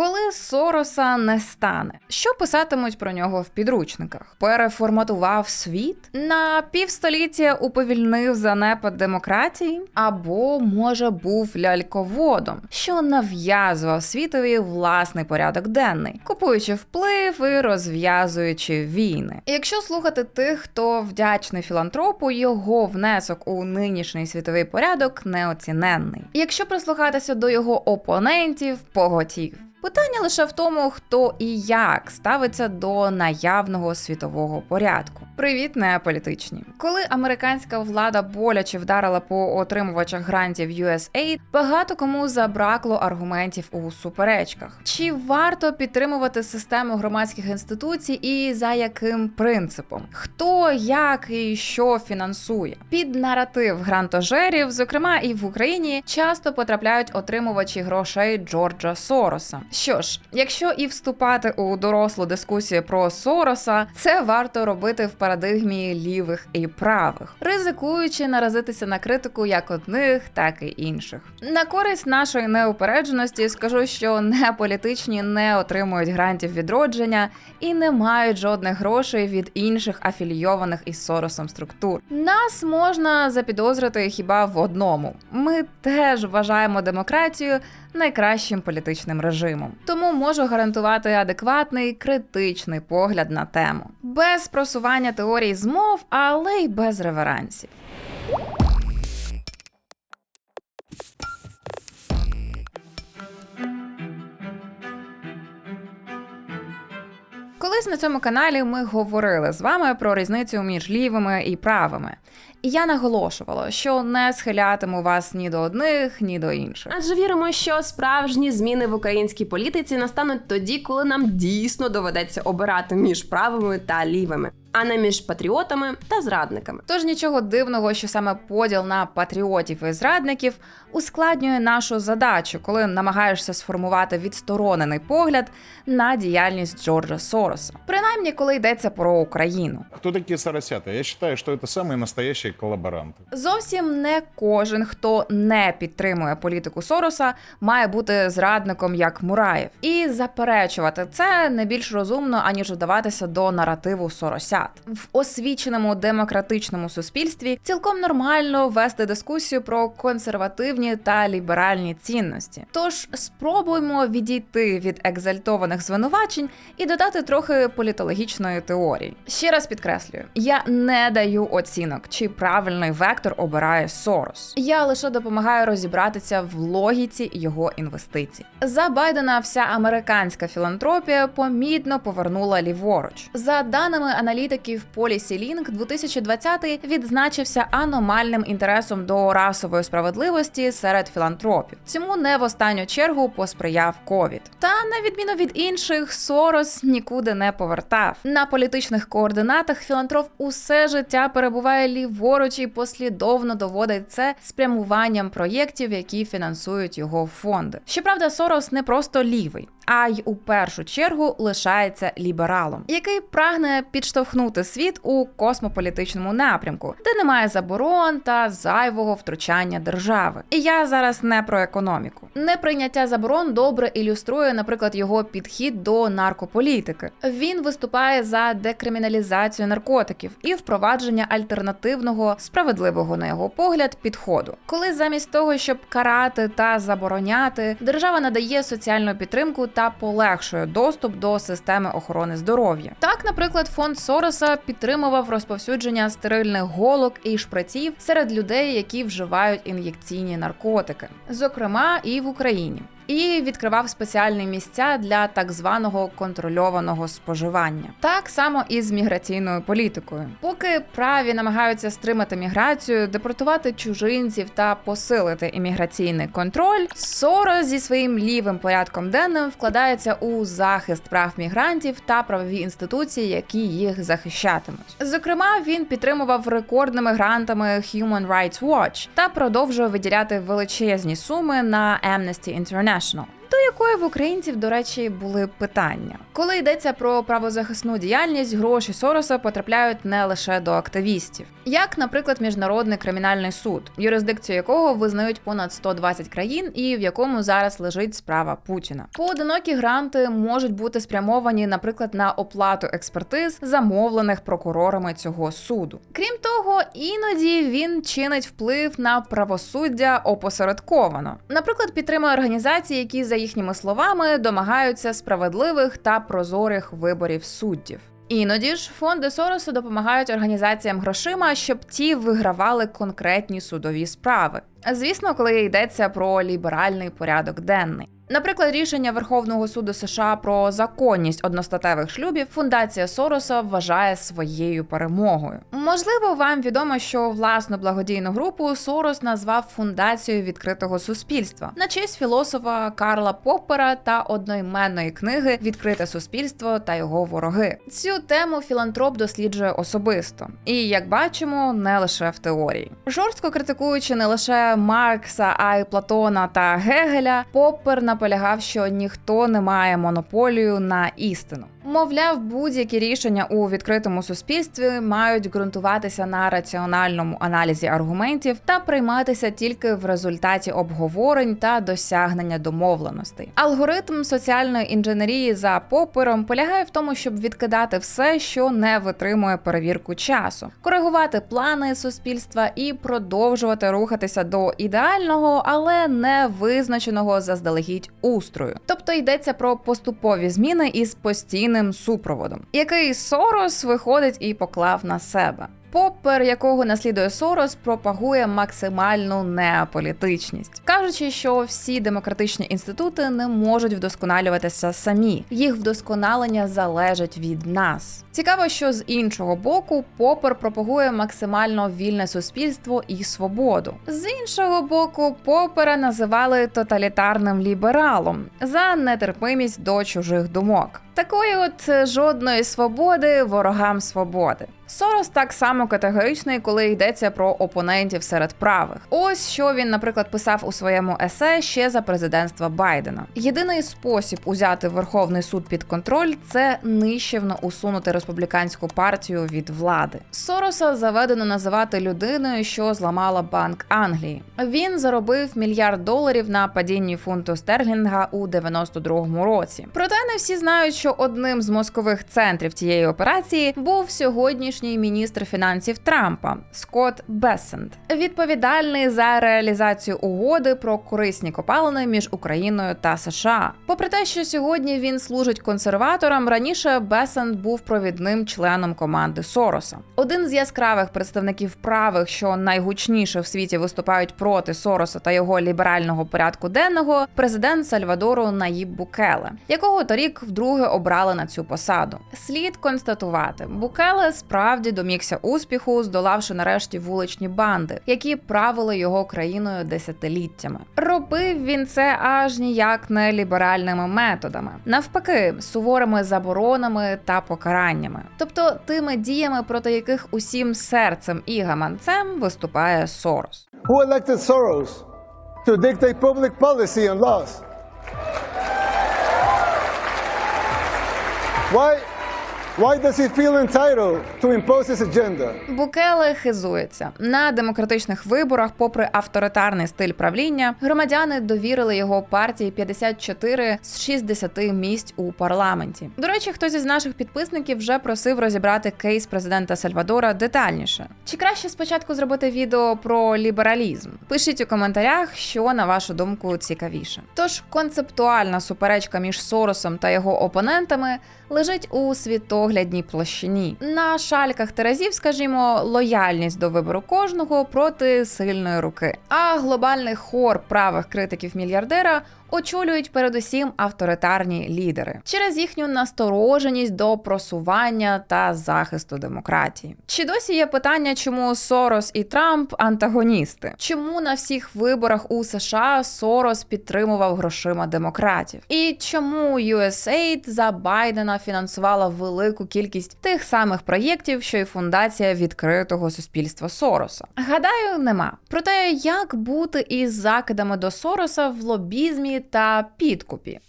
Коли Сороса не стане, що писатимуть про нього в підручниках? Переформатував світ на півстоліття уповільнив занепад демократії, або може був ляльководом, що нав'язував світові власний порядок денний, купуючи вплив і розв'язуючи війни. Якщо слухати тих, хто вдячний філантропу, його внесок у нинішній світовий порядок неоціненний. Якщо прислухатися до його опонентів, поготів. Питання лише в тому, хто і як ставиться до наявного світового порядку. Привіт, неаполітичні. Коли американська влада боляче вдарила по отримувачах грантів USAID, багато кому забракло аргументів у суперечках. Чи варто підтримувати систему громадських інституцій і за яким принципом? Хто, як і що фінансує? Під наратив грантожерів, зокрема і в Україні, часто потрапляють отримувачі грошей Джорджа Сороса. Що ж, якщо і вступати у дорослу дискусію про Сороса, це варто робити в парадигмі лівих і правих, ризикуючи наразитися на критику як одних, так і інших. На користь нашої неупередженості скажу, що неполітичні не отримують грантів відродження і не мають жодних грошей від інших афілійованих із Соросом структур. Нас можна запідозрити хіба в одному: ми теж вважаємо демократію найкращим політичним режимом. Тому можу гарантувати адекватний критичний погляд на тему, без просування теорій змов, але й без реверансів. Колись на цьому каналі ми говорили з вами про різницю між лівими і правими. І я наголошувала, що не схилятиму вас ні до одних, ні до інших. Адже віримо, що справжні зміни в українській політиці настануть тоді, коли нам дійсно доведеться обирати між правими та лівими, а не між патріотами та зрадниками. Тож нічого дивного, що саме поділ на патріотів і зрадників ускладнює нашу задачу, коли намагаєшся сформувати відсторонений погляд на діяльність Джорджа Сороса, принаймні коли йдеться про Україну. Кто такие соросята? Я считаю, что это самые настоящие коллаборанты. Зовсім не кожен, хто не підтримує політику Сороса, має бути зрадником як Мураєв. І заперечувати це не більш розумно, аніж вдаватися до наративу Соросят. В освіченому демократичному суспільстві цілком нормально вести дискусію про консервативні та ліберальні цінності. Тож спробуймо відійти від екзальтованих звинувачень і додати трохи політологічної теорії. Ще раз підкреслюю: я не даю оцінок, чи правильний вектор обирає Сорос. Я лише допомагаю розібратися в логіці його інвестицій. За Байдена вся американська філантропія помітно повернула ліворуч. За даними аналітиків Policy Link, 2020 відзначився аномальним інтересом до расової справедливості серед філантропів. Цьому не в останню чергу посприяв ковід. Та на відміну від інших, Сорос нікуди не повертав. На політичних координатах філантроп усе життя перебуває ліворуч і послідовно доводить це спрямуванням проєктів, які фінансують його фонди. Щоправда, Сорос не просто лівий. А й у першу чергу лишається лібералом, який прагне підштовхнути світ у космополітичному напрямку, де немає заборон та зайвого втручання держави. І я зараз не про економіку. Неприйняття заборон добре ілюструє, наприклад, його підхід до наркополітики. Він виступає за декриміналізацію наркотиків і впровадження альтернативного, справедливого на його погляд, підходу, коли замість того, щоб карати та забороняти, держава надає соціальну підтримку та полегшує доступ до системи охорони здоров'я. Так, наприклад, фонд Сороса підтримував розповсюдження стерильних голок і шприців серед людей, які вживають ін'єкційні наркотики, зокрема і в Україні. І відкривав спеціальні місця для так званого контрольованого споживання. Так само і з міграційною політикою. Поки праві намагаються стримати міграцію, депортувати чужинців та посилити імміграційний контроль, Сорос зі своїм лівим порядком денним вкладається у захист прав мігрантів та правові інституції, які їх захищатимуть. Зокрема, він підтримував рекордними грантами Human Rights Watch та продовжує виділяти величезні суми на Amnesty International. National. До якої в українців, до речі, були питання. Коли йдеться про правозахисну діяльність, гроші Сороса потрапляють не лише до активістів, як, наприклад, міжнародний кримінальний суд, юрисдикцію якого визнають понад 120 країн, і в якому зараз лежить справа Путіна. Поодинокі гранти можуть бути спрямовані, наприклад, на оплату експертиз, замовлених прокурорами цього суду. Крім того, іноді він чинить вплив на правосуддя опосередковано. Наприклад, підтримує організації, які, за їхніми словами, домагаються справедливих та прозорих виборів суддів. Іноді ж фонди Сороса допомагають організаціям грошима, щоб ті вигравали конкретні судові справи. Звісно, коли йдеться про ліберальний порядок денний. Наприклад, рішення Верховного суду США про законність одностатевих шлюбів фундація Сороса вважає своєю перемогою. Можливо, вам відомо, що власну благодійну групу Сорос назвав фундацією відкритого суспільства на честь філософа Карла Поппера та одноіменної книги Відкрите суспільство та його вороги. Цю тему філантроп досліджує особисто, і як бачимо, не лише в теорії. Жорстко критикуючи не лише Маркса, а й Платона та Гегеля, Поппер наполягав, що ніхто не має монополію на істину. Мовляв, будь-які рішення у відкритому суспільстві мають ґрунтуватися на раціональному аналізі аргументів та прийматися тільки в результаті обговорень та досягнення домовленостей. Алгоритм соціальної інженерії за попером полягає в тому, щоб відкидати все, що не витримує перевірку часу, коригувати плани суспільства і продовжувати рухатися до ідеального, але не визначеного заздалегідь устрою. Тобто йдеться про поступові зміни із постійним супроводом, який Сорос виходить і поклав на себе. Поппер, якого наслідує Сорос, пропагує максимальну неаполітичність, кажучи, що всі демократичні інститути не можуть вдосконалюватися самі. Їх вдосконалення залежить від нас. Цікаво, що з іншого боку Поппер пропагує максимально вільне суспільство і свободу. З іншого боку, Поппера називали тоталітарним лібералом за нетерпимість до чужих думок. Такої от жодної свободи ворогам свободи. Сорос так само категоричний, коли йдеться про опонентів серед правих. Ось що він, наприклад, писав у своєму есе ще за президентства Байдена. Єдиний спосіб узяти Верховний суд під контроль це нищівно усунути республіканську партію від влади. Сороса заведено називати людиною, що зламала банк Англії. Він заробив мільярд доларів на падінні фунту стерлінга у 92-му році. Проте не всі знають, що одним з мозкових центрів тієї операції був сьогоднішній міністр фінансів Трампа Скотт Бессент, відповідальний за реалізацію угоди про корисні копалини між Україною та США. Попри те, що сьогодні він служить консерваторам, раніше Бесент був провідним членом команди Сороса. Один з яскравих представників правих, що найгучніше в світі виступають проти Сороса та його ліберального порядку денного, президент Сальвадору Наїб Букеле, якого торік вдруге обрали на цю посаду. Слід констатувати, Букеле справді домігся успіху, здолавши нарешті вуличні банди, які правили його країною десятиліттями. Робив він це аж ніяк не ліберальними методами, навпаки, суворими заборонами та покараннями, тобто тими діями, проти яких усім серцем і гаманцем виступає Сорос. Who elected Soros to dictate public policy and laws? Why, why does he feel entitled to impose his agenda? Букеле хизується на демократичних виборах, попри авторитарний стиль правління, громадяни довірили його партії 54 з 60 місць у парламенті. До речі, хтось із наших підписників вже просив розібрати кейс президента Сальвадора детальніше. Чи краще спочатку зробити відео про лібералізм? Пишіть у коментарях, що на вашу думку цікавіше. Тож концептуальна суперечка між Соросом та його опонентами лежить у світоглядній площині. На шальках Терезів, скажімо, лояльність до вибору кожного проти сильної руки. А глобальний хор правих критиків мільярдера очолюють передусім авторитарні лідери через їхню настороженість до просування та захисту демократії. Чи досі є питання, чому Сорос і Трамп антагоністи? Чому на всіх виборах у США Сорос підтримував грошима демократів? І чому USAID за Байдена фінансувала велику кількість тих самих проєктів, що й фундація відкритого суспільства Сороса? Гадаю, нема. Проте як бути із закидами до Сороса в лобізмі та підкупі.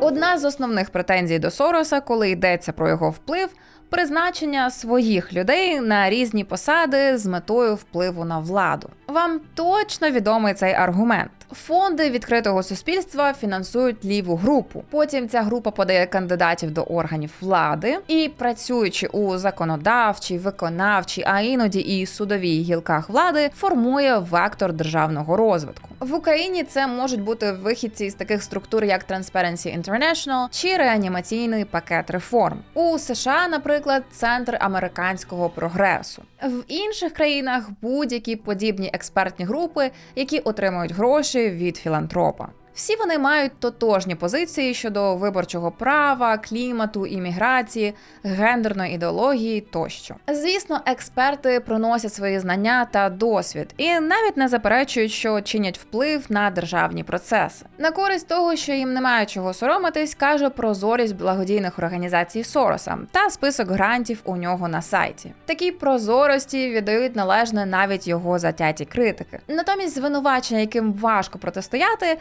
Одна з основних претензій до Сороса, коли йдеться про його вплив, призначення своїх людей на різні посади з метою впливу на владу. Вам точно відомий цей аргумент. Фонди відкритого суспільства фінансують ліву групу. Потім ця група подає кандидатів до органів влади і, працюючи у законодавчій, виконавчій, а іноді і судовій гілках влади, формує вектор державного розвитку. В Україні це можуть бути вихідці з таких структур, як Transparency International чи реанімаційний пакет реформ. У США, наприклад, центр американського прогресу. В інших країнах будь-які подібні експертні групи, які отримують гроші від філантропа. Всі вони мають тотожні позиції щодо виборчого права, клімату, імміграції, гендерної ідеології тощо. Звісно, експерти проносять свої знання та досвід і навіть не заперечують, що чинять вплив на державні процеси. На користь того, що їм немає чого соромитись, каже прозорість благодійних організацій Сороса та список грантів у нього на сайті. Такій прозорості віддають належне навіть його затяті критики. Натомість звинувачення, яким важко протистояти,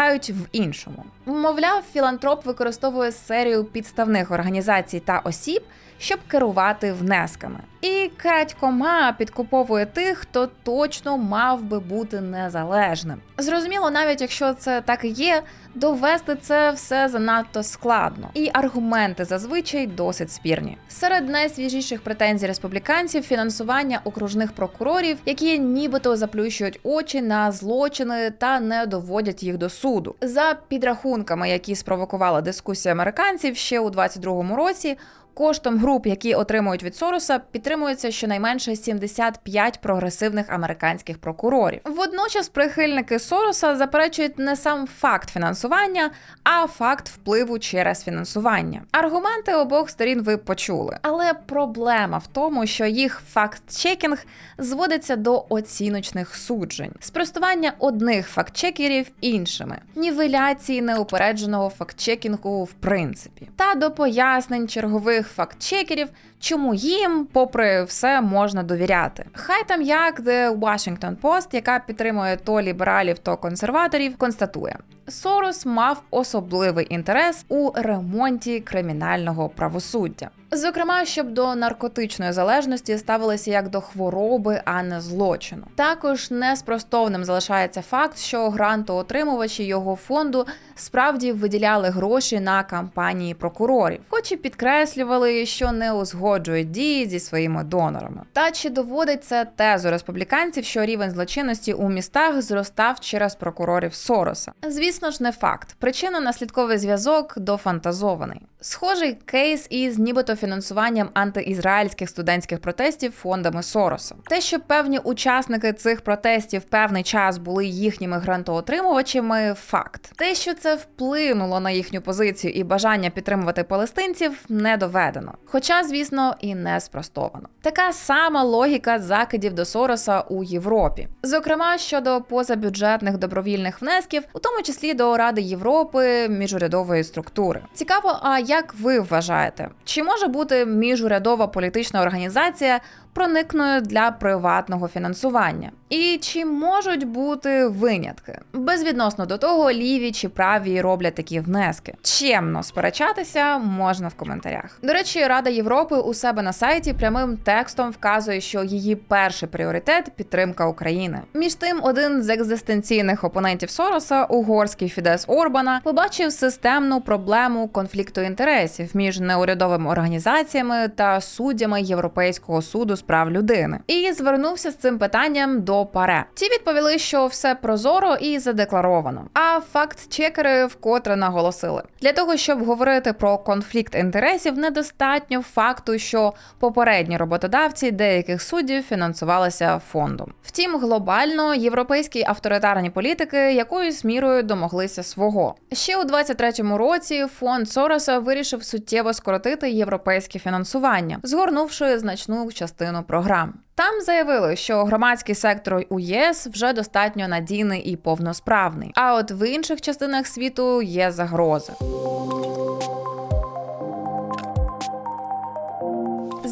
полягають в іншому. Мовляв, філантроп використовує серію підставних організацій та осіб, щоб керувати внесками. І крадькома підкуповує тих, хто точно мав би бути незалежним. Зрозуміло, навіть якщо це так і є, довести це все занадто складно, і аргументи зазвичай досить спірні. Серед найсвіжіших претензій республіканців фінансування окружних прокурорів, які нібито заплющують очі на злочини та не доводять їх до суду. За підрахунками, які спровокувала дискусія американців ще у 22-му році. Коштом груп, які отримують від Сороса, підтримується щонайменше 75 прогресивних американських прокурорів. Водночас прихильники Сороса заперечують не сам факт фінансування, а факт впливу через фінансування. Аргументи обох сторін ви почули, але проблема в тому, що їх факт-чекінг зводиться до оціночних суджень, спростування одних факт-чекерів іншими, нівеляції неупередженого факт-чекінгу в принципі, та до пояснень чергових факт-чекерів, чому їм, попри все, можна довіряти. Хай там як The Washington Post, яка підтримує то лібералів, то консерваторів, констатує. Сорос мав особливий інтерес у ремонті кримінального правосуддя. Зокрема, щоб до наркотичної залежності ставилися як до хвороби, а не злочину. Також неспростовним залишається факт, що грантоотримувачі його фонду справді виділяли гроші на кампанії прокурорів, хоч і підкреслювали, що не узгоджують дії зі своїми донорами. Та чи доводить це тезу республіканців, що рівень злочинності у містах зростав через прокурорів Сороса? Звісно ж, не факт. Причинно-наслідковий зв'язок дофантазований. Схожий кейс із нібито фінансуванням антиізраїльських студентських протестів фондами Сороса. Те, що певні учасники цих протестів певний час були їхніми грантоотримувачами, факт. Те, що це вплинуло на їхню позицію і бажання підтримувати палестинців, не доведено. Хоча, звісно, і не спростовано. Така сама логіка закидів до Сороса у Європі, зокрема щодо позабюджетних добровільних внесків, у тому числі до Ради Європи міжурядової структури. Цікаво, а як ви вважаєте, чи може бути міжурядова політична організація проникною для приватного фінансування? І чи можуть бути винятки? Безвідносно до того, ліві чи праві роблять такі внески. Чемно сперечатися можна в коментарях. До речі, Рада Європи у себе на сайті прямим текстом вказує, що її перший пріоритет підтримка України. Між тим, один з екзистенційних опонентів Сороса, угорський Фідес Орбана, побачив системну проблему конфлікту інтересів між неурядовими організаціями та суддями Європейського суду з прав людини і звернувся з цим питанням до ПАРЕ. Ті відповіли, що все прозоро і задекларовано. А факт-чекери вкотре наголосили: для того, щоб говорити про конфлікт інтересів, недостатньо факту, що попередні роботодавці деяких суддів фінансувалися фондом. Втім, глобально європейські авторитарні політики якоюсь мірою домоглися свого. Ще у 23-му році фонд Сороса вирішив суттєво скоротити європейське фінансування, згорнувши значну частину програм. Там заявили, що громадський сектор у ЄС вже достатньо надійний і повносправний. А от в інших частинах світу є загрози.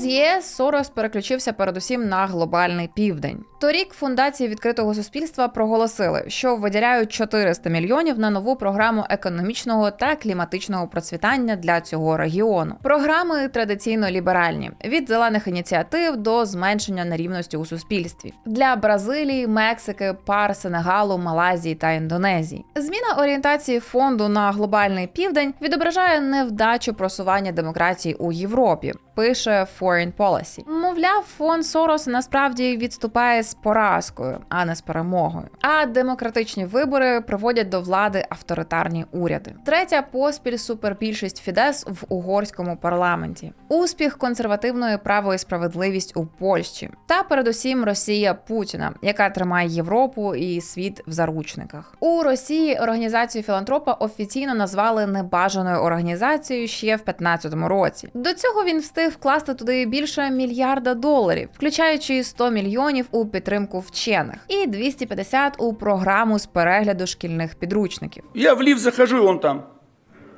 ЄС Сорос переключився передусім на глобальний південь. Торік фундації відкритого суспільства проголосили, що виділяють 400 мільйонів на нову програму економічного та кліматичного процвітання для цього регіону. Програми традиційно ліберальні від зелених ініціатив до зменшення нерівності у суспільстві для Бразилії, Мексики, пар Сенегалу, Малайзії та Індонезії. Зміна орієнтації фонду на глобальний південь відображає невдачу просування демократії у Європі. Пише Foreign Policy. Мовляв, фонд Сороса насправді відступає з поразкою, а не з перемогою. А демократичні вибори приводять до влади авторитарні уряди. Третя поспіль супербільшість Фідес в угорському парламенті. Успіх консервативної право і справедливість у Польщі. Та передусім Росія Путіна, яка тримає Європу і світ в заручниках. У Росії організацію філантропа офіційно назвали небажаною організацією ще в 15-му році. До цього він встиг вкласти туди більше мільярда доларів, включаючи 100 мільйонів у підтримку вчених і 250 у програму з перегляду шкільних підручників. Я в лів захожу, і он там.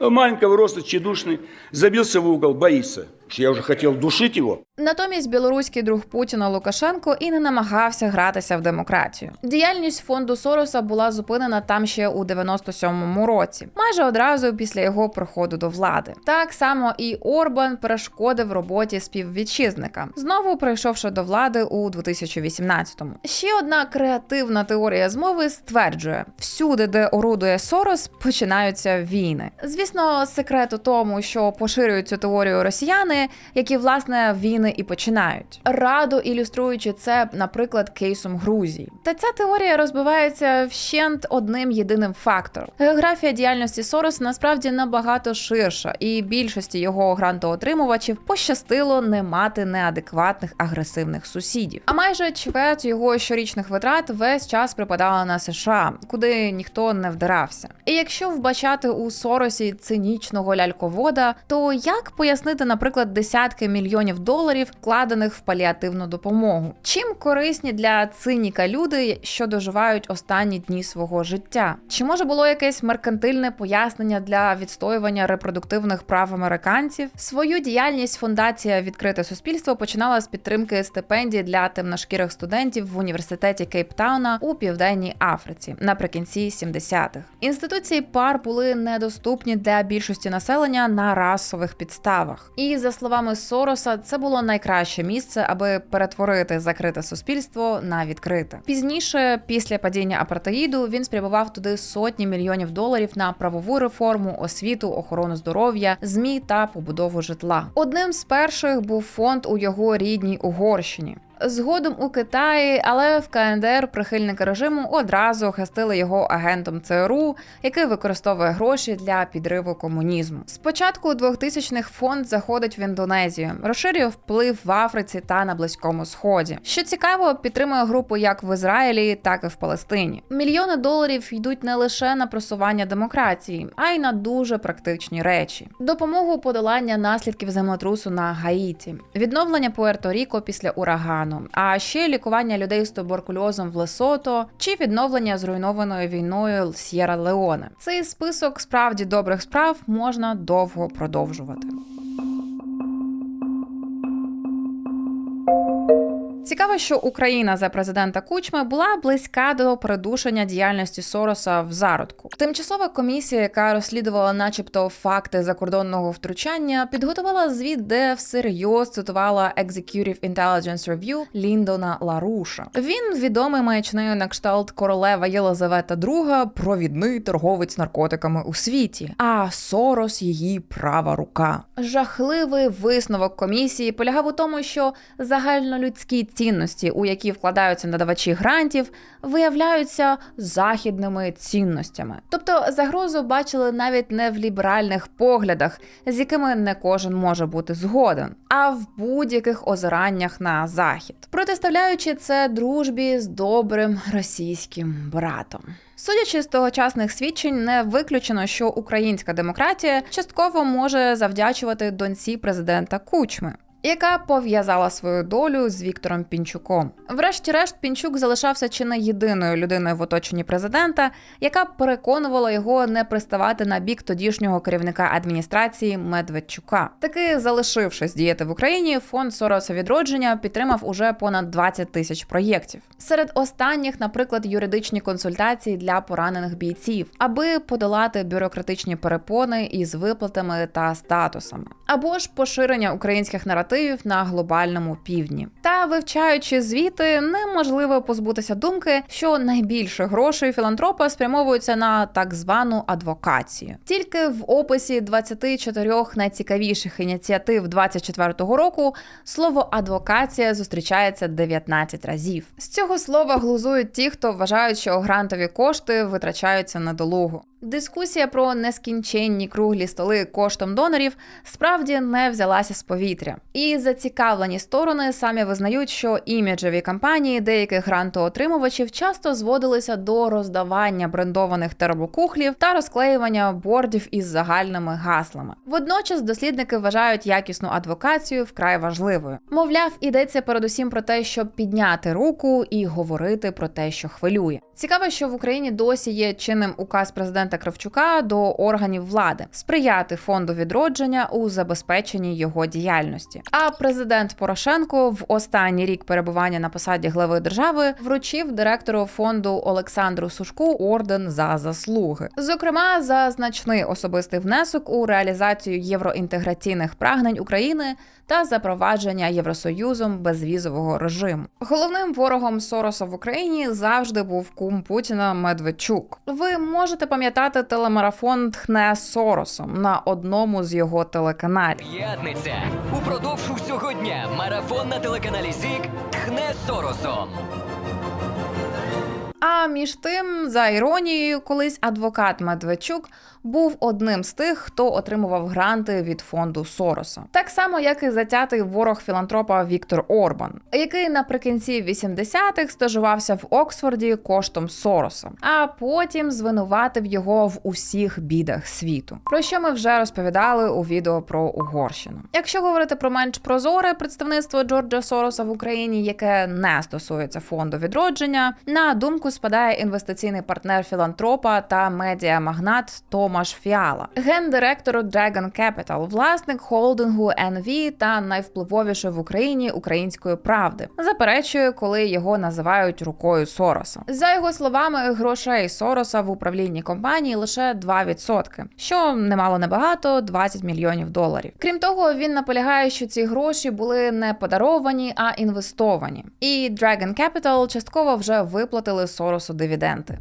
Маленького росту, тщедушный, забився в угол, боится. Я уже хотел душить его. Натомість білоруський друг Путіна Лукашенко і не намагався гратися в демократію. Діяльність фонду Сороса була зупинена там ще у 97-му році, майже одразу після його приходу до влади. Так само і Орбан перешкодив роботі співвітчизника, знову прийшовши до влади у 2018-му. Ще одна креативна теорія змови стверджує: всюди, де орудує Сорос, починаються війни. Звісно, секрет у тому, що поширюють цю теорію росіяни, які власне війни і починають. Радо ілюструючи це, наприклад, кейсом Грузії. Та ця теорія розбивається вщент одним єдиним фактором. Географія діяльності Сороса насправді набагато ширша, і більшості його грантоотримувачів пощастило не мати неадекватних агресивних сусідів. А майже чверть його щорічних витрат весь час припадала на США, куди ніхто не вдирався. І якщо вбачати у Соросі цинічного ляльковода, то як пояснити, наприклад, десятки мільйонів доларів, вкладених в паліативну допомогу? Чим корисні для циніка люди, що доживають останні дні свого життя? Чи може було якесь меркантильне пояснення для відстоювання репродуктивних прав американців? Свою діяльність фундація Відкрите суспільство починала з підтримки стипендій для темношкірих студентів в університеті Кейптауна у південній Африці наприкінці 70-х. Інституції пар були недоступні для більшості населення на расових підставах. І за словами Сороса, це було найкраще місце, аби перетворити закрите суспільство на відкрите. Пізніше, після падіння апартеїду, він спрямував туди сотні мільйонів доларів на правову реформу, освіту, охорону здоров'я, змі та побудову житла. Одним з перших був фонд у його рідній Угорщині. Згодом у Китаї, але в КНДР прихильники режиму одразу охрестили його агентом ЦРУ, який використовує гроші для підриву комунізму. Спочатку у 2000-х фонд заходить в Індонезію, розширює вплив в Африці та на Близькому Сході. Що цікаво, підтримує групу як в Ізраїлі, так і в Палестині. Мільйони доларів йдуть не лише на просування демократії, а й на дуже практичні речі: допомогу подолання наслідків землетрусу на Гаїті, відновлення Пуерто-Ріко після урагану, а ще лікування людей з туберкульозом в Лесото чи відновлення зруйнованої війною С'єра Леоне. Цей список справді добрих справ можна довго продовжувати. Цікаво, що Україна за президента Кучми була близька до придушення діяльності Сороса в зародку. Тимчасова комісія, яка розслідувала, начебто, факти закордонного втручання, підготувала звіт, де всерйоз цитувала Executive Intelligence Review Ліндона Ларуша. Він відомий маячнею на кшталт королева Єлизавета II, провідний торговець наркотиками у світі. А Сорос її права рука. Жахливий висновок комісії полягав у тому, що загальнолюдські цінності, у які вкладаються надавачі грантів, виявляються західними цінностями. Тобто загрозу бачили навіть не в ліберальних поглядах, з якими не кожен може бути згоден, а в будь-яких озираннях на захід, протиставляючи це дружбі з добрим російським братом. Судячи з тогочасних свідчень, не виключено, що українська демократія частково може завдячувати доньці президента Кучми. Яка пов'язала свою долю з Віктором Пінчуком. Врешті-решт, Пінчук залишався чи не єдиною людиною в оточенні президента, яка переконувала його не приставати на бік тодішнього керівника адміністрації Медведчука. Таки залишившись діяти в Україні, фонд Сороса відродження підтримав уже понад 20 тисяч проєктів. Серед останніх, наприклад, юридичні консультації для поранених бійців, аби подолати бюрократичні перепони із виплатами та статусами, або ж поширення українських наративів на глобальному півдні. Та вивчаючи звіти, неможливо позбутися думки, що найбільше грошей філантропа спрямовуються на так звану адвокацію. Тільки в описі 24 найцікавіших ініціатив 24-го року слово адвокація зустрічається 19 разів. З цього слова глузують ті, хто вважають, що грантові кошти витрачаються недолуго. Дискусія про нескінченні круглі столи коштом донорів справді не взялася з повітря. І зацікавлені сторони самі визнають, що іміджеві кампанії деяких грантоотримувачів часто зводилися до роздавання брендованих термокухлів та розклеювання бордів із загальними гаслами. Водночас дослідники вважають якісну адвокацію вкрай важливою. Мовляв, ідеться передусім про те, щоб підняти руку і говорити про те, що хвилює. Цікаво, що в Україні досі є чинним указ президента Кравчука до органів влади сприяти фонду відродження у забезпеченні його діяльності. А президент Порошенко в останній рік перебування на посаді глави держави вручив директору фонду Олександру Сушку орден за заслуги, зокрема за значний особистий внесок у реалізацію євроінтеграційних прагнень України та запровадження Євросоюзом безвізового режиму. Головним ворогом Сороса в Україні завжди був кум Путіна Медведчук. Ви можете пам'ятати телемарафон Тхне Соросом на одному з його телеканалів. П'ятниця. Упродовж усього дня марафон на телеканалі ЗІК тхне Соросом. А між тим, за іронією, колись адвокат Медведчук був одним з тих, хто отримував гранти від фонду Сороса, так само як і затятий ворог філантропа Віктор Орбан, який наприкінці 80-х стажувався в Оксфорді коштом Сороса, а потім звинуватив його в усіх бідах світу. Про що ми вже розповідали у відео про Угорщину. Якщо говорити про менш прозоре представництво Джорджа Сороса в Україні, яке не стосується фонду відродження, на думку спадає інвестиційний партнер філантропа та медіамагнат Томаш Фіала, гендиректор Dragon Capital, власник холдингу NV та найвпливовіше в Україні української правди, заперечує, коли його називають рукою Сороса. За його словами, грошей Сороса в управлінні компанії лише 2%, що немало небагато 20 мільйонів доларів. Крім того, він наполягає, що ці гроші були не подаровані, а інвестовані. І Dragon Capital частково вже виплатили Соросу дивіденди.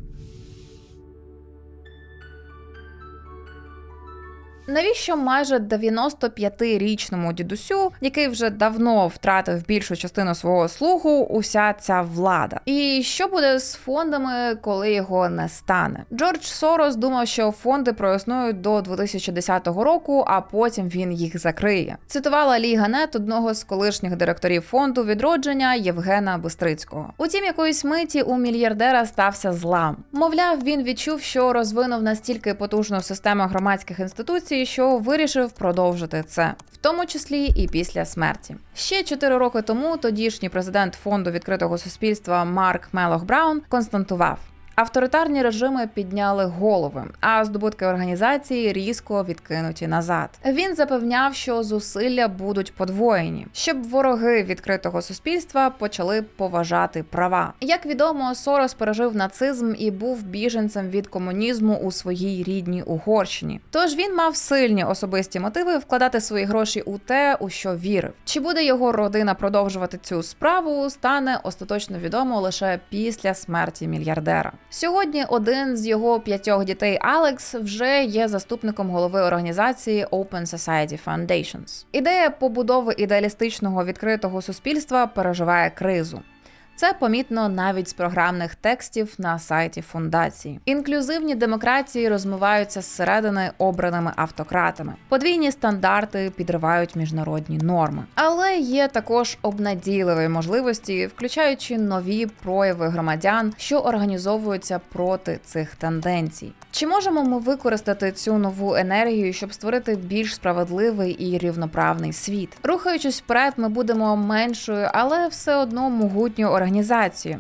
Навіщо майже 95-річному дідусю, який вже давно втратив більшу частину свого слуху, уся ця влада? І що буде з фондами, коли його не стане? Джордж Сорос думав, що фонди проіснують до 2010 року, а потім він їх закриє. Цитувала Ліга Нет одного з колишніх директорів фонду відродження Євгена Бистрицького. Утім, якоїсь миті у мільярдера стався злам. Мовляв, він відчув, що розвинув настільки потужну систему громадських інституцій, що вирішив продовжити це, в тому числі і після смерті. Ще чотири роки тому тодішній президент фонду відкритого суспільства Марк Мелох Браун констатував. Авторитарні режими підняли голови, а здобутки організації різко відкинуті назад. Він запевняв, що зусилля будуть подвоєні, щоб вороги відкритого суспільства почали поважати права. Як відомо, Сорос пережив нацизм і був біженцем від комунізму у своїй рідній Угорщині. Тож він мав сильні особисті мотиви вкладати свої гроші у те, у що вірив. Чи буде його родина продовжувати цю справу, стане остаточно відомо лише після смерті мільярдера. Сьогодні один з його п'ятьох дітей Алекс вже є заступником голови організації Open Society Foundations. Ідея побудови ідеалістичного відкритого суспільства переживає кризу. Це помітно навіть з програмних текстів на сайті фундації. Інклюзивні демократії розмиваються зсередини обраними автократами. Подвійні стандарти підривають міжнародні норми. Але є також обнадійливі можливості, включаючи нові прояви громадян, що організовуються проти цих тенденцій. Чи можемо ми використати цю нову енергію, щоб створити більш справедливий і рівноправний світ? Рухаючись вперед, ми будемо меншою, але все одно могутньою організацією,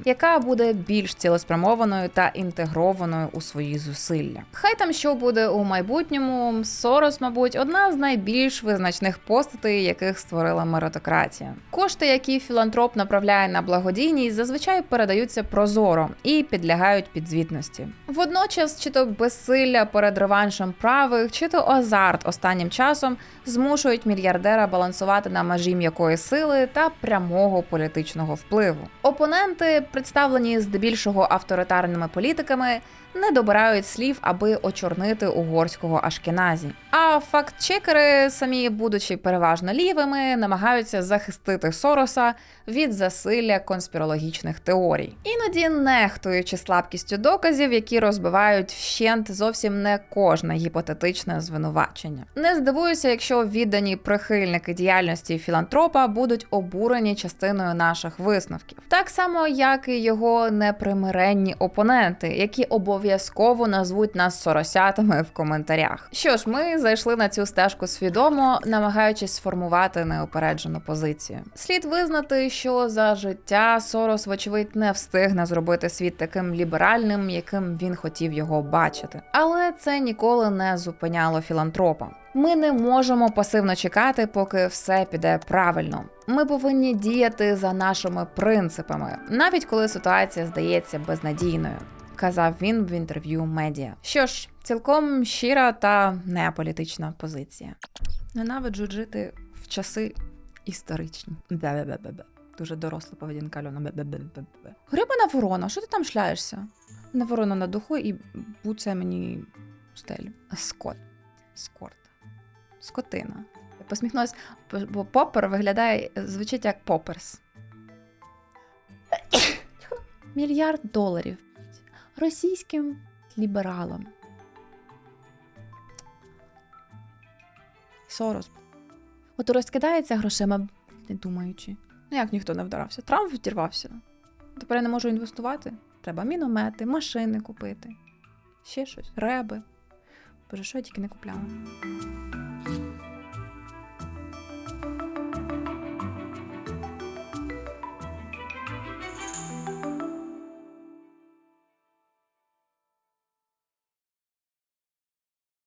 яка буде більш цілеспрямованою та інтегрованою у свої зусилля. Хай там що буде у майбутньому, Сорос, мабуть, одна з найбільш визначних постатей, яких створила меритократія. Кошти, які філантроп направляє на благодійність, зазвичай передаються прозоро і підлягають підзвітності. Водночас, чи то безсилля перед реваншем правих, чи то азарт останнім часом змушують мільярдера балансувати на межі м'якої сили та прямого політичного впливу. Опоненти, представлені здебільшого авторитарними політиками, не добирають слів, аби очорнити угорського ашкеназі. А факт-чекери, самі будучи переважно лівими, намагаються захистити Сороса від засилля конспірологічних теорій, іноді нехтуючи слабкістю доказів, які розбивають вщент зовсім не кожне гіпотетичне звинувачення. Не здивуюся, якщо віддані прихильники діяльності філантропа будуть обурені частиною наших висновків, так само як і його непримиренні опоненти, які обов'язково назвуть нас соросятами в коментарях. Що ж, ми зайшли на цю стежку свідомо, намагаючись сформувати неупереджену позицію. Слід визнати, що за життя Сорос, вочевидь, не встигне зробити світ таким ліберальним, яким він хотів його бачити. Але це ніколи не зупиняло філантропа. Ми не можемо пасивно чекати, поки все піде правильно. Ми повинні діяти за нашими принципами, навіть коли ситуація здається безнадійною. Казав він в інтерв'ю медіа. Що ж, цілком щира та неполітична позиція. Ненавиджу жити в часи історичні. Бе-бе-бе-бе. Дуже доросла поведінка Альона. Грибана ворона, що ти там шляєшся? На ворона на духу і буце мені стелю. Скот. Скорт. Скотина. Я посміхнулась, бо попер виглядає, звучить як поперс. Мільярд доларів російським лібералам. Сорос. От розкидається грошима, не думаючи. Ну як ніхто не вдарався? Трамп вдірвався. Тепер я не можу інвестувати. Треба міномети, машини купити. Ще щось, реби. Боже, що я тільки не купляла.